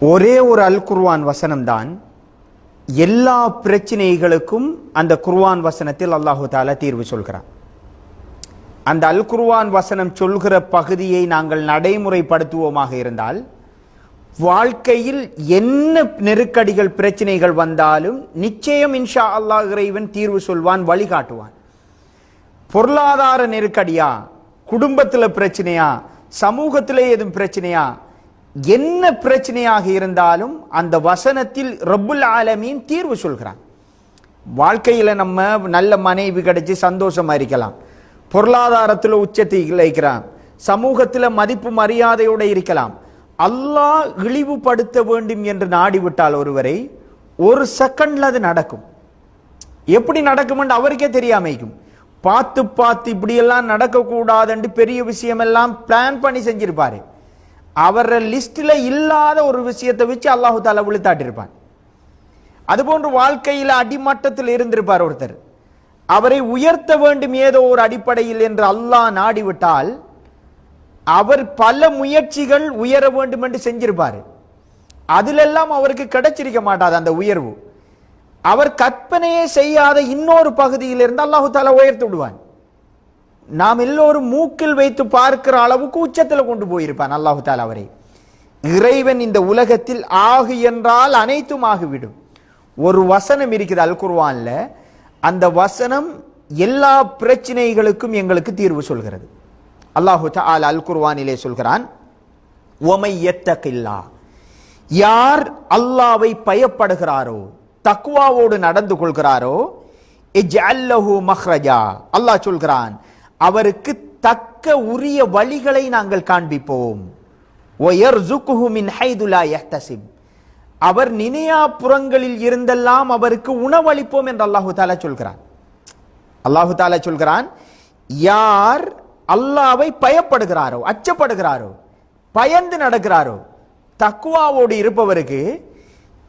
ஒரே ஒரு அல் குர்வான் வசனம்தான். எல்லா பிரச்சனைகளுக்கும் அந்த குர்வான் வசனத்தில் அல்லாஹு தாலா தீர்வு சொல்கிறான் அந்த அல் குர்வான் வசனம் சொல்கிற பகுதியை நாங்கள் நடைமுறைப்படுத்துவோமாக இருந்தால் வாழ்க்கையில் என்ன நெருக்கடிகள் பிரச்சனைகள் வந்தாலும் நிச்சயம் இன்ஷா அல்லாஹ் இறைவன் தீர்வு சொல்வான் வழிகாட்டுவான். பொருளாதார நெருக்கடியா? குடும்பத்தில் பிரச்சனையா? சமூகத்திலே எதுவும் பிரச்சனையா? என்ன பிரச்சனையாக இருந்தாலும் அந்த வசனத்தில் ரப்புல் ஆலமீன் தீர்வு சொல்கிறான். வாழ்க்கையில் நம்ம நல்ல மனைவி கிடைச்சி சந்தோஷமா இருக்கலாம். பொருளாதாரத்தில் உச்சத்தை இழைக்கிறான் சமூகத்தில் மதிப்பு மரியாதையோட இருக்கலாம். அல்லாஹ் இழிவுபடுத்த வேண்டும் என்று நாடிவிட்டால் ஒருவரை ஒரு செகண்ட்ல அது நடக்கும். எப்படி நடக்கும்னு அவருக்கே தெரியாமைக்கும். பார்த்து பார்த்து இப்படியெல்லாம் நடக்கக்கூடாதுன்ட்டு பெரிய விஷயமெல்லாம் பிளான் பண்ணி செஞ்சிருப்பாரு. அவர லிஸ்டில் இல்லாத ஒரு விஷயத்தை வச்சு அல்லாஹு தாலா விழுத்தாட்டிருப்பான். அதுபோன்று வாழ்க்கையில் அடிமட்டத்தில் இருந்திருப்பார் ஒருத்தர். அவரை உயர்த்த வேண்டும் ஏதோ ஒரு அடிப்படையில் என்று அல்லாஹ் நாடிவிட்டால் அவர் பல முயற்சிகள் உயர வேண்டும் என்று செஞ்சிருப்பார். அதிலெல்லாம் அவருக்கு கிடைச்சிருக்க மாட்டாது அந்த உயர்வு. அவர் கற்பனையே செய்யாத இன்னொரு பகுதியில் இருந்து அல்லாஹு தாலா உயர்த்து விடுவான். நாம் எல்லோரும் மூக்கில் வைத்து பார்க்கிற அளவுக்கு உச்சத்தில் கொண்டு போயிருப்பான் அல்லாஹு தாலா அவரை. இறைவன் இந்த உலகத்தில் ஆகு என்றால் அனைத்தும் ஆகிவிடும். ஒரு வசனம் இருக்குது அல் குர்வான்ல அந்த வசனம் எல்லா பிரச்சனைகளுக்கும் எங்களுக்கு தீர்வு சொல்கிறது. அல்லாஹு தால் அல் குர்வானிலே சொல்கிறான் ஒமை எத்தகில்லா. யார் அல்லாவை பயப்படுகிறாரோ தக்குவாவோடு நடந்து கொள்கிறாரோ மஹ்ரஜா. அல்லாஹ் சொல்கிறான் அவருக்கு தக்க உரிய வழிகளை நாங்கள் காண்பிப்போம். அவர் நினையா புறங்களில் இருந்தெல்லாம் அவருக்கு உணவளிப்போம் என்று அல்லாஹு தாலா சொல்கிறான். அல்லாஹு தாலா சொல்கிறான் யார் அல்லாவை பயப்படுகிறாரோ அச்சப்படுகிறாரோ பயந்து நடக்கிறாரோ தக்குவாவோடு இருப்பவருக்கு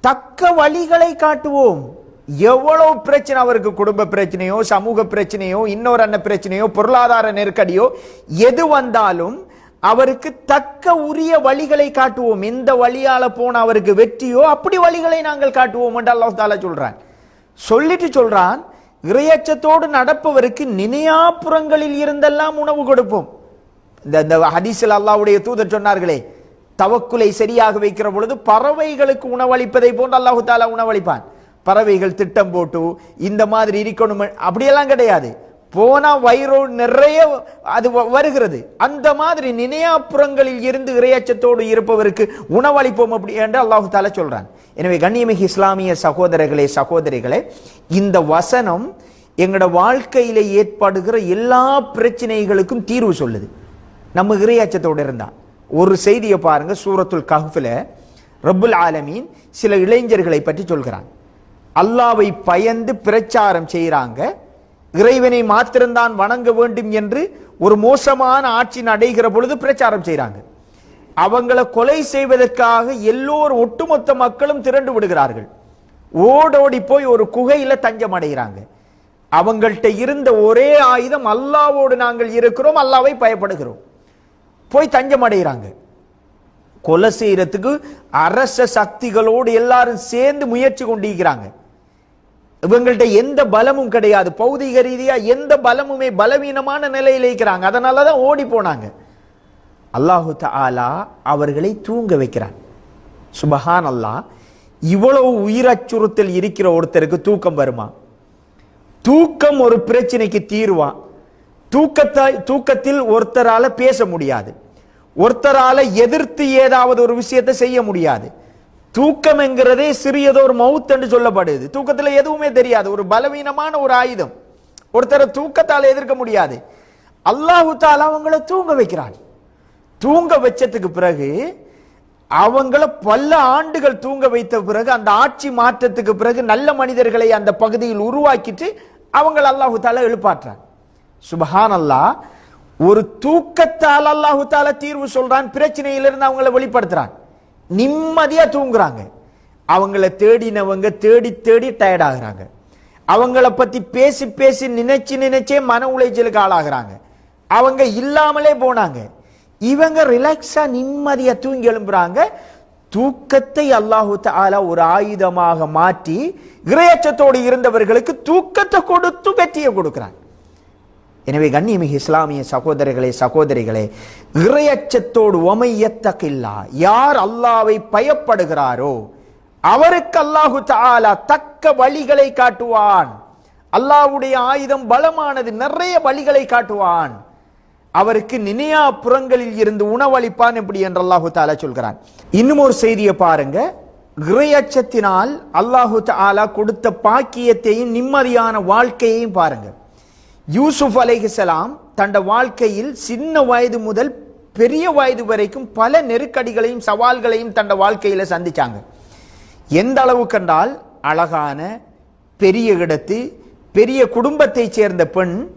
தக்க வழிகளை காட்டுவோம். எவ்வளவு பிரச்சனை அவருக்கு குடும்ப பிரச்சனையோ சமூக பிரச்சனையோ இன்னொரு அண்ண பிரச்சனையோ பொருளாதார நெருக்கடியோ எது வந்தாலும் அவருக்கு தக்க உரிய வழிகளை காட்டுவோம். எந்த வழியால போன அவருக்கு வெற்றியோ அப்படி வழிகளை நாங்கள் காட்டுவோம் என்று அல்லாஹ் தாலா சொல்றான். சொல்லிட்டு சொல்றான் இறையச்சத்தோடு நடப்பவருக்கு நினையாப்புறங்களில் இருந்தெல்லாம் உணவு கொடுப்போம். இந்த இந்த ஹதீஸில் அல்லாஹ்வுடைய தூதர் சொன்னார்களே தவக்குலை சரியாக வைக்கிற பொழுது பறவைகளுக்கு உணவளிப்பதை போன்று அல்லாஹு தாலா உணவளிப்பான். பறவைகள் திட்டம் போட்டு இந்த மாதிரி இருக்கணும் அப்படியெல்லாம் கிடையாது. போனா வயிறு நிறைய அது வ- வருகிறது. அந்த மாதிரி நினையாப்புறங்களில் இருந்து இறையச்சத்தோடு இருப்பவருக்கு உணவளிப்போம் அப்படி என்று அல்லாஹு தால சொல்றான். எனவே கண்ணியமிகு இஸ்லாமிய சகோதரர்களே சகோதரிகளே இந்த வசனம் எங்களோட வாழ்க்கையில ஏற்படுகிற எல்லா பிரச்சனைகளுக்கும் தீர்வு சொல்லுது. நம்ம இறையச்சத்தோடு இருந்தா. ஒரு செய்தியை பாருங்க சூரத்துல் கஹ்ஃபில். ரபுல் ஆலமீன் சில இளைஞர்களை பற்றி சொல்கிறான். அல்லாவை பயந்து பிரச்சாரம் செய்கிறாங்க. இறைவனை மாத்திரம்தான் வணங்க வேண்டும் என்று ஒரு மோசமான ஆட்சி நடைகிற பொழுது பிரச்சாரம் செய்கிறாங்க. அவங்கள கொலை செய்வதற்காக எல்லோரும் ஒட்டுமொத்த மக்களும் திரண்டு விடுகிறார்கள். ஓடோடி போய் ஒரு குகையில தஞ்சம் அடைகிறாங்க. அவங்கள்ட்ட இருந்த ஒரே ஆயுதம் அல்லாவோடு நாங்கள் இருக்கிறோம் அல்லாவை பயப்படுகிறோம். போய் தஞ்சம் அடைகிறாங்க. கொலை செய்யறதுக்கு அரச சக்திகளோடு எல்லாரும் சேர்ந்து முயற்சி கொண்டிருக்கிறாங்க. இவங்கள்ட்ட எந்த பலமும் கிடையாது. பௌதிக ரீதியா எந்த பலமுமே பலவீனமான நிலையில் இருக்கிறாங்க. அதனாலதான் ஓடி போனாங்க. அல்லாஹு தாலா அவர்களை தூங்க வைக்கிறான். சுபஹான் அல்லாஹ் இவ்வளவு உயிரச்சுறுத்தல் இருக்கிற ஒருத்தருக்கு தூக்கம் வருமா? தூக்கம் ஒரு பிரச்சனைக்கு தீர்வா. தூக்கத்தை தூக்கத்தில் ஒருத்தரால பேச முடியாது. ஒருத்தரால எதிர்த்து ஏதாவது ஒரு விஷயத்தை செய்ய முடியாது. தூக்கம் என்கிறதே சிறியதொரு மவுத் என்று சொல்லப்படுது. தூக்கத்துல எதுவுமே தெரியாது. ஒரு பலவீனமான ஒரு ஆயுதம். ஒருத்தரை தூக்கத்தால் எதிர்க்க முடியாது. அல்லாஹு தாலா அவங்கள தூங்க வைக்கிறான். தூங்க வச்சதுக்கு பிறகு அவங்கள பல ஆண்டுகள் தூங்க வைத்த பிறகு அந்த ஆட்சி மாற்றத்துக்கு பிறகு நல்ல மனிதர்களை அந்த பகுதியில் உருவாக்கிட்டு அவங்கள அல்லாஹு தாலா எழுப்பாற்றான். சுபஹான் அல்லாஹ் ஒரு தூக்கத்தால் அல்லாஹு தாலா தீர்வு சொல்றான் பிரச்சனையிலிருந்து அவங்கள வெளிப்படுத்துறான். நிம்மதியா தூங்குறாங்க. அவங்கள தேடினவங்க தேடி தேடி டயர்ட் ஆகுறாங்க. அவங்கள பத்தி பேசி பேசி நினைச்சு நினைச்சே மன உளைச்சலுக்கு ஆளாகிறாங்க. அவங்க இல்லாமலே போனாங்க. இவங்க ரிலாக்ஸா நிம்மதியா தூங்கி எழும்புறாங்க. தூக்கத்தை அல்லாஹு தஆலா ஒரு ஆயுதமாக மாற்றி இரையச்சத்தோடு இருந்தவர்களுக்கு தூக்கத்தை கொடுத்து வெற்றியை கொடுக்குறாங்க. எனவே கண்ணியமிகு இஸ்லாமிய சகோதரர்களே சகோதரிகளே இறையச்சத்தோடு ஒமையத்தக்கில்லா யார் அல்லாவை பயப்படுகிறாரோ அவருக்கு அல்லாஹு தாலா தக்க வழிகளை காட்டுவான். அல்லாஹ்வுடைய ஆயுதம் பலமானது நிறைய வழிகளை காட்டுவான். அவருக்கு நினையா புறங்களில் இருந்து உணவளிப்பான் எப்படி என்று அல்லாஹு தாலா சொல்கிறான். இன்னும் ஒரு செய்தியை பாருங்க. இறையச்சத்தினால் அல்லாஹு தாலா கொடுத்த பாக்கியத்தையும் நிம்மதியான வாழ்க்கையையும் பாருங்கள் யூசுப் அலைஹிஸ்ஸலாம் தண்ட வாழ்க்கையில் சின்ன வயது முதல் பெரிய வயது வரைக்கும் பல நெருக்கடிகளையும் சவால்களையும் தண்ட வாழ்க்கையில் சந்திச்சாங்க. எந்த அளவு கண்டால் அழகான பெரிய இடத்து பெரிய குடும்பத்தைச் சேர்ந்த பெண்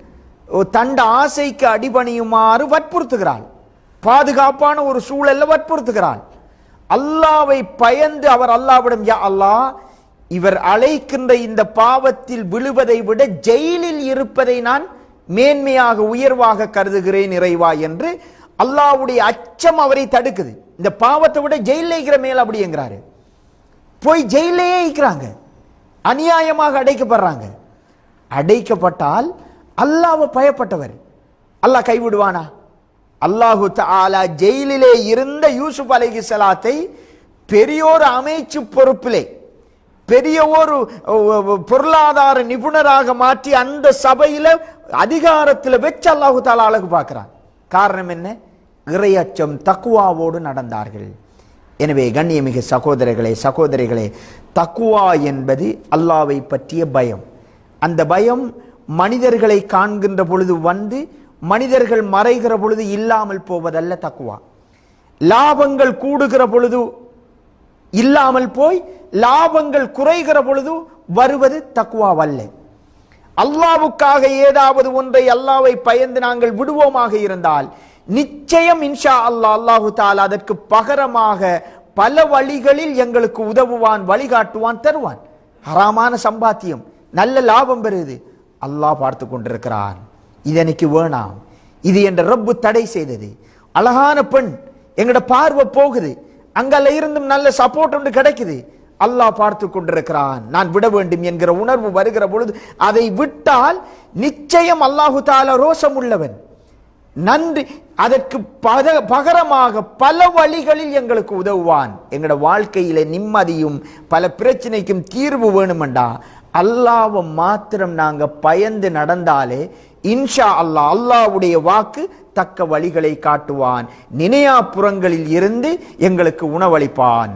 ஓ, தண்ட ஆசைக்கு அடிபணியுமாறு வற்புறுத்துகிறாள். பாதுகாப்பான ஒரு சூழல்ல வற்புறுத்துகிறாள். அல்லாவை பயந்து அவர் அல்லாவிடம் யா அல்லாஹ் இவர் அழைக்கின்ற இந்த பாவத்தில் விழுவதை விட ஜெயிலில் இருப்பதை நான் மேன்மையாக உயர்வாக கருதுகிறேன் இறைவா என்று அல்லாஹ்வுடைய அச்சம் அவரை தடுக்குது. இந்த பாவத்தை விட ஜெயில இருக்கிற மேல் அப்படிங்கிறாரு போய் ஜெயிலேயே இருக்கிறாங்க. அநியாயமாக அடைக்கப்படுறாங்க. அடைக்கப்பட்டால் அல்லாவை பயப்பட்டவர். அல்லாஹ் கைவிடுவானா? அல்லாஹு தஆலா ஜெயிலிலே இருந்த யூசுப் அலைஹிஸ்ஸலாத்தை பெரியோர் அமைச்சு பொறுப்பிலே பெரிய ஒரு பொருளாதார நிபுணராக மாற்றி அந்த சபையில அதிகாரத்தில் வச்சு அல்லாஹு தாலா அழகு பார்க்குறான். காரணம் என்ன? இறையச்சம் தக்குவாவோடு நடந்தார்கள். எனவே கண்ணியமிகு சகோதரர்களே சகோதரிகளே தக்குவா என்பது அல்லாவை பற்றிய பயம். அந்த பயம் மனிதர்களை காண்கின்ற பொழுது வந்து மனிதர்கள் மறைகிற பொழுது இல்லாமல் போவதல்ல தக்குவா லாபங்கள் கூடுகிற பொழுது இல்லாமல் போய் லாபங்கள் குறைகிற பொழுது வருவது தக்குவாவல்ல அல்லாவுக்காக ஏதாவது ஒன்றை அல்லாவை பயந்து நாங்கள் விடுவோமாக இருந்தால் நிச்சயம் இன்ஷா அல்லாஹ் அல்லாஹு தாலா அதற்கு பகரமாக பல வழிகளில் எங்களுக்கு உதவுவான் வழிகாட்டுவான் தருவான். ஹராமான சம்பாத்தியம் நல்ல லாபம் பெறுது. அல்லாஹ் பார்த்து கொண்டிருக்கிறான். இது எனக்கு வேணாம். இது என்ற ரப்பு தடை செய்தது. அழகான பெண் எங்கட பார்வை போகுது. அங்கல்ல இருந்தும் நல்ல சப்போர்ட் ஒன்று கிடைக்குது. அல்லாஹ் பார்த்து கொண்டிருக்கிறான். நான் விட வேண்டும் என்கிற உணர்வு வருகிற பொழுது அதை விட்டால் நிச்சயம் அல்லாஹு தால ரோசம் உள்ளவன். நன்றி. அதற்கு பத- பகரமாக பல வழிகளில் எங்களுக்கு உதவுவான். எங்களோட வாழ்க்கையில நிம்மதியும் பல பிரச்சனைக்கும் தீர்வு வேணுமெண்டா? அல்லாவை மாத்திரம் நாங்கள் பயந்து நடந்தாலே இன்ஷா அல்லாஹ் அல்லாஹ்வுடைய வாக்கு தக்க வழிகளை காட்டுவான். நினையா புறங்களில் இருந்து எங்களுக்கு உணவளிப்பான்.